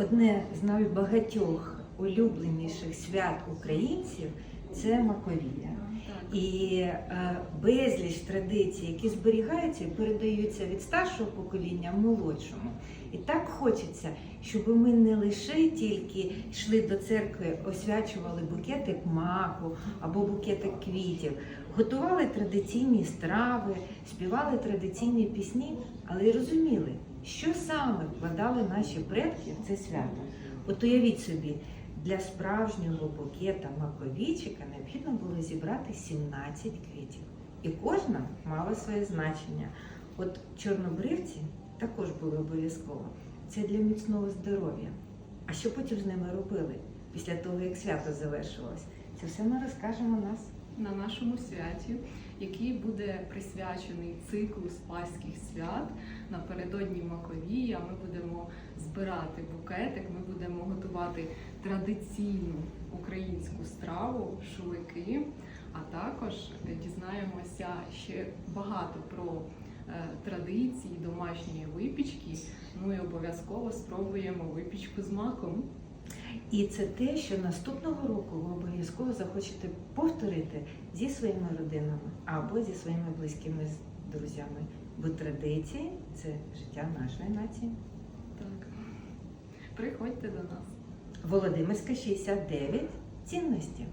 одне з найбагатьох улюбленіших свят українців це Маковія. І е, безліч традицій, які зберігаються і передаються від старшого покоління молодшому. І так хочеться, щоб ми не лише тільки йшли до церкви, освячували букетик маку або букетик квітів, готували традиційні страви, співали традиційні пісні, але й розуміли, що саме вкладали наші предки в це свято. От уявіть собі, для справжнього букета маковійчика необхідно було зібрати 17 квітів. І кожна мала своє значення. От чорнобривці також були обов'язково. Це для міцного здоров'я. А що потім з ними робили після того, як свято завершилось? Це все ми розкажемо нас. На нашому святі, який буде присвячений циклу спаських свят напередодні Маковія, ми будемо збирати букетик, ми будемо готувати традиційну українську страву, шулики, а також дізнаємося ще багато про е, традиції домашньої випічки. Ну і обов'язково спробуємо випічку з маком. І це те, що наступного року ви обов'язково захочете повторити зі своїми родинами або зі своїми близькими з- мої, Бо традиції це життя нашої нації. Так, приходьте до нас. Володимирська 69. Цінності.